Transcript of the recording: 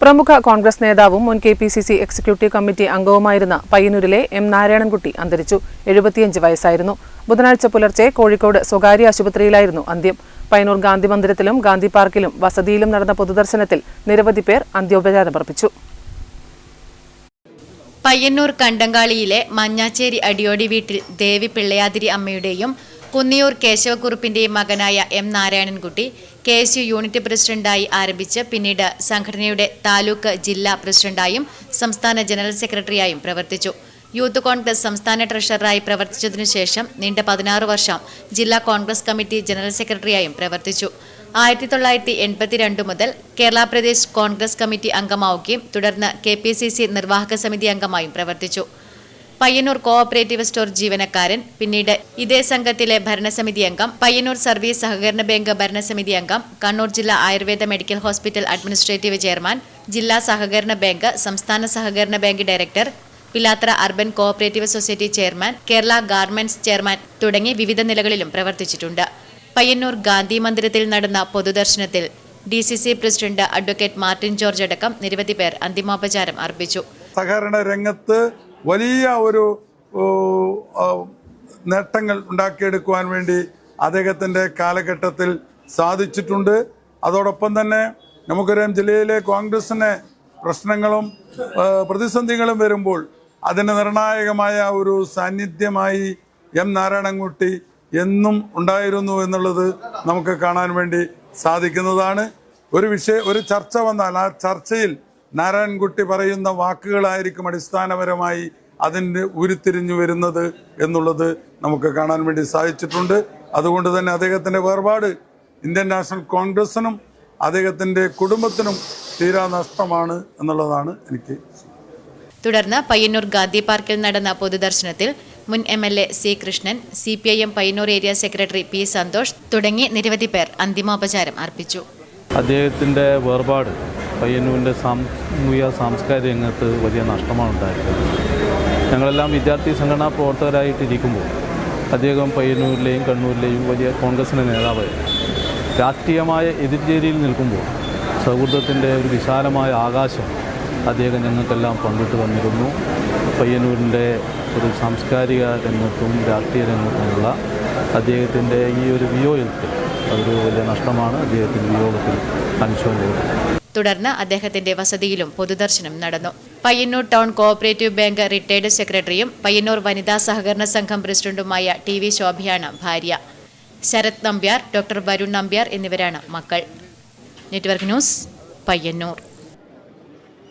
പ്രമുഖ കോൺഗ്രസ് നേതാവും മുൻ K P C C executive committee അംഗവുമായിരുന്ന പയ്യന്നൂരിലെ എം നാരായണൻകുട്ടി അന്തരിച്ചു. എഴുപത്തിയഞ്ച് വയസ്സായിരുന്നു. ബുധനാഴ്ച പുലർച്ചെ കോഴിക്കോട് സ്വകാര്യ ആശുപത്രിയിലായിരുന്നു അന്ത്യം. പയ്യന്നൂർ ഗാന്ധി മന്ദിരത്തിലും ഗാന്ധി പാർക്കിലും വസതിയിലും നടന്ന പൊതുദർശനത്തിൽ നിരവധി പേർ അന്ത്യോപചാരമർപ്പിച്ചു പയ്യന്നൂർ കണ്ടങ്കാളിയിലെ മഞ്ഞാച്ചേരി അടിയോടി വീട്ടിൽ ദേവി പിള്ളയാതിരി അമ്മയുടെയും കുന്നിയൂർ കേശവക്കുറുപ്പിന്റെയും മകനായ M Narayanankutty K S U unit പ്രസിഡന്റായി ആരംഭിച്ച് പിന്നീട് സംഘടനയുടെ താലൂക്ക് ജില്ലാ പ്രസിഡന്റായും സംസ്ഥാന ജനറൽ സെക്രട്ടറിയായും പ്രവർത്തിച്ചു. യൂത്ത് കോൺഗ്രസ് സംസ്ഥാന ട്രഷററായി പ്രവർത്തിച്ചതിനു ശേഷം നീണ്ട പതിനാറ് വർഷം ജില്ലാ കോൺഗ്രസ് കമ്മിറ്റി ജനറൽ സെക്രട്ടറിയായും പ്രവർത്തിച്ചു. ആയിരത്തി തൊള്ളായിരത്തി എൺപത്തിരണ്ട് മുതൽ കേരള പ്രദേശ് കോൺഗ്രസ് കമ്മിറ്റി അംഗമാവുകയും തുടർന്ന് കെ നിർവാഹക സമിതി അംഗമായും പ്രവർത്തിച്ചു. പയ്യന്നൂർ കോഓപ്പറേറ്റീവ് സ്റ്റോർ ജീവനക്കാരൻ പിന്നീട് ഇതേ സംഘത്തിലെ ഭരണസമിതി അംഗം പയ്യന്നൂർ സർവീസ് സഹകരണ ബാങ്ക് ഭരണസമിതി അംഗം കണ്ണൂർ ജില്ലാ Ayurveda medical hospital administrative chairman ജില്ലാ സഹകരണ ബാങ്ക് സംസ്ഥാന സഹകരണ bank director Pilathra urban cooperative society chairman Kerala garments chairman തുടങ്ങി വിവിധ നിലകളിലും പ്രവർത്തിച്ചിട്ടുണ്ട്. പയ്യന്നൂർ ഗാന്ധി മന്ദിരത്തിൽ നടന്ന പൊതുദർശനത്തിൽ D C C president advocate Martin George അടക്കം നിരവധി പേർ അന്തിമോപചാരം അർപ്പിച്ചു. സഹകരണ രംഗത്ത് വലിയ ഒരു നേട്ടങ്ങൾ ഉണ്ടാക്കിയെടുക്കുവാൻ വേണ്ടി അദ്ദേഹത്തിന്റെ കാലഘട്ടത്തിൽ സാധിച്ചിട്ടുണ്ട്. അതോടൊപ്പം തന്നെ നമുക്കറിയാം ജില്ലയിലെ കോൺഗ്രസിന് പ്രശ്നങ്ങളും പ്രതിസന്ധികളും വരുമ്പോൾ അതിന് നിർണായകമായ ഒരു സാന്നിധ്യമായി എം നാരായണൻകുട്ടി എന്നും ഉണ്ടായിരുന്നു എന്നുള്ളത് നമുക്ക് കാണാൻ വേണ്ടി സാധിക്കുന്നതാണ്. ഒരു വിഷയ ഒരു ചർച്ച വന്നാൽ ആ ചർച്ചയിൽ നാരായൺകുട്ടി പറയുന്ന വാക്കുകളായിരിക്കും അടിസ്ഥാനപരമായി അതിന്റെ ഉരുത്തിരിഞ്ഞു വരുന്നത് എന്നുള്ളത് നമുക്ക് കാണാൻ വേണ്ടി സാധിച്ചിട്ടുണ്ട്. അതുകൊണ്ട് തന്നെ അദ്ദേഹത്തിന്റെ വേർപാട് ഇന്ത്യൻ നാഷണൽ കോൺഗ്രസിനും അദ്ദേഹത്തിന്റെ കുടുംബത്തിനും തീരാ നഷ്ടമാണ് എന്നുള്ളതാണ് എനിക്ക് തുടർന്ന് പയ്യന്നൂർ ഗാന്ധി പാർക്കിൽ നടന്ന പൊതുദർശനത്തിൽ മുൻ M L A C Krishnan C P I M Payyanur area secretary P Santhosh തുടങ്ങി നിരവധി പേർ അന്തിമോപചാരം അർപ്പിച്ചു. അദ്ദേഹത്തിന്റെ വേർപാട് പയ്യന്നൂരിന്റെ സാമൂഹിക സാംസ്കാരിക രംഗത്ത് വലിയ നഷ്ടമാണ് ഉണ്ടായിട്ടുള്ളത് ഞങ്ങളെല്ലാം വിദ്യാർത്ഥി സംഘടനാ പ്രവർത്തകരായിട്ടിരിക്കുമ്പോൾ അദ്ദേഹം പയ്യന്നൂരിലെയും കണ്ണൂരിലെയും വലിയ കോൺഗ്രസിന്റെ നേതാവായിരുന്നു രാഷ്ട്രീയമായ എതിർചേരിയിൽ നിൽക്കുമ്പോൾ സൗഹൃദത്തിന്റെ ഒരു വിശാലമായ ആകാശം അദ്ദേഹം ഞങ്ങൾക്കെല്ലാം പങ്കിട്ട് വന്നിരുന്നു പയ്യന്നൂരിന്റെ ഒരു സാംസ്കാരിക രംഗത്തും രാഷ്ട്രീയ രംഗത്തുമുള്ള അദ്ദേഹത്തിന്റെ ഈ ഒരു വിയോഗത്തിൽ അതൊരു വലിയ നഷ്ടമാണ്. അദ്ദേഹത്തിന്റെ വിയോഗത്തിൽ അനുശോചനം. തുടർന്ന് അദ്ദേഹത്തിന്റെ വസതിയിലും പൊതുദർശനം നടന്നു. Payyanur town cooperative bank retired സെക്രട്ടറിയും പയ്യന്നൂർ വനിതാ സഹകരണ സംഘം പ്രസിഡന്റുമായ ടി വി ശോഭയാണ് ഭാര്യ. ശരത് നമ്പ്യാർ ഡോക്ടർ വരുൺ നമ്പ്യാർ എന്നിവരാണ് മക്കൾ. Network news Payyanur.